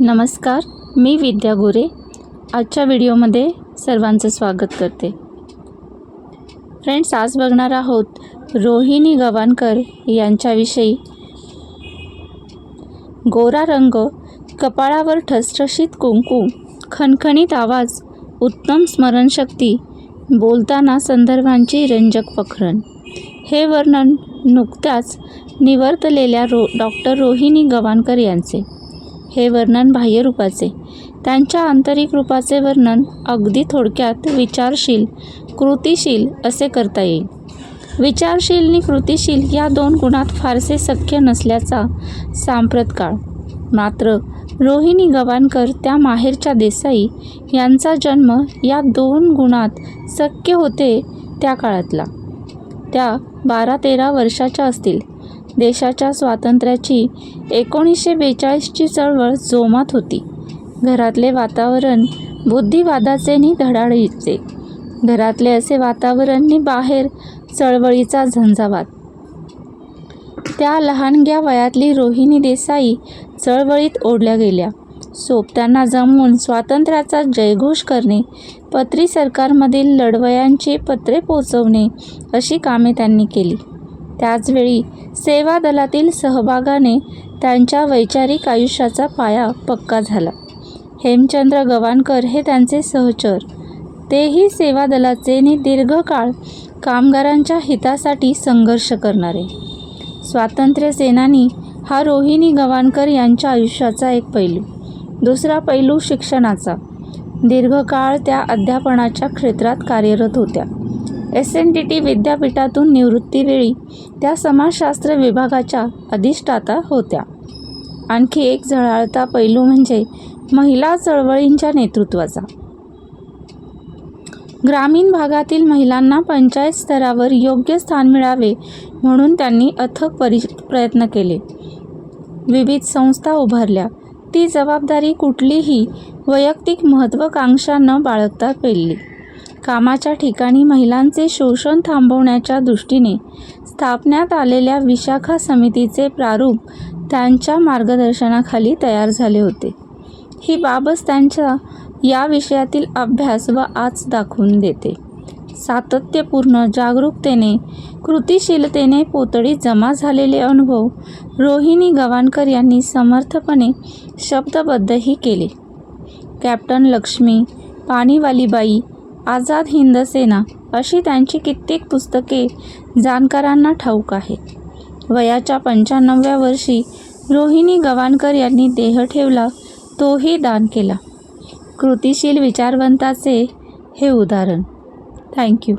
नमस्कार मी विद्या गोरे. आजच्या व्हिडिओमध्ये सर्वांचं स्वागत करते. फ्रेंड्स आज बघणार आहोत रोहिणी गवाणकर यांच्याविषयी. गोरा रंग कपाळावर ठसठशीत कुंकू खणखणीत आवाज उत्तम स्मरणशक्ती बोलताना संदर्भांची रंजक पखरण हे वर्णन नुकत्याच निवर्तलेल्या रो डॉक्टर रोहिणी गवाणकर यांचे. हे वर्णन बाह्य रूपाचे. त्यांच्या आंतरिक रूपाचे वर्णन अगदी थोडक्यात विचारशील कृतिशील असे करता येईल. विचारशील आणि कृतिशील या दोन गुणात फारसे सख्य नसल्याचा सांप्रत काळ. मात्र रोहिणी गवाणकर त्या माहेरच्या देसाई यांचा जन्म या दोन गुणात सख्य होते त्या काळातला. त्या बारा तेरा वर्षाच्या असतील. देशाच्या स्वातंत्र्याची एकोणीसशे बेचाळीसची चळवळ जोमात होती. घरातले वातावरण बुद्धिवादाचे नि धडाडीचे. घरातले असे वातावरणनी बाहेर चळवळीचा झंझावात. त्या लहानग्या वयातली रोहिणी देसाई चळवळीत ओढल्या गेल्या. सोबत्यांना जमवून स्वातंत्र्याचा जयघोष करणे पत्री सरकारमधील लढवयांची पत्रे पोचवणे अशी कामे त्यांनी केली. त्याचवेळी सेवा दलातील सहभागाने त्यांच्या वैचारिक आयुष्याचा पाया पक्का झाला. हेमचंद्र गवाणकर हे त्यांचे सहचर. तेही सेवा दलाचे नि दीर्घकाळ कामगारांच्या हितासाठी संघर्ष करणारे. स्वातंत्र्य सेनानी हा रोहिणी गवाणकर यांच्या आयुष्याचा एक पैलू. दुसरा पैलू शिक्षणाचा. दीर्घकाळ त्या अध्यापनाच्या क्षेत्रात कार्यरत होत्या. एस एन डी टी विद्यापीठातून निवृत्तीवेळी त्या समाजशास्त्र विभागाच्या अधिष्ठाता होत्या. आणखी एक झळाळता पैलू म्हणजे महिला चळवळींच्या नेतृत्वाचा. ग्रामीण भागातील महिलांना पंचायत स्तरावर योग्य स्थान मिळावे म्हणून त्यांनी अथक परि प्रयत्न केले. विविध संस्था उभारल्या. ती जबाबदारी कुठलीही वैयक्तिक महत्त्वाकांक्षा न बाळगता पेलली. कामाच्या ठिकाणी महिलांचे शोषण थांबवण्याच्या दृष्टीने स्थापण्यात आलेल्या विशाखा समितीचे प्रारूप त्यांच्या मार्गदर्शनाखाली तयार झाले होते. ही बाबच त्यांच्या या विषयातील अभ्यास व आज दाखवून देते. सातत्यपूर्ण जागरूकतेने कृतिशीलतेने पोतडीत जमा झालेले अनुभव रोहिणी गवाणकर यांनी समर्थपणे शब्दबद्धही केले. कॅप्टन लक्ष्मी पाणीवालीबाई आझाद हिंद सेना अशी त्यांची कित्येक पुस्तके जाणकारांना ठाऊक आहेत. वयाच्या पंच्याण्णव्या वर्षी रोहिणी गवाणकर यांनी देह ठेवला तोही दान केला. कृतिशील विचारवंताचे हे उदाहरण. थँक्यू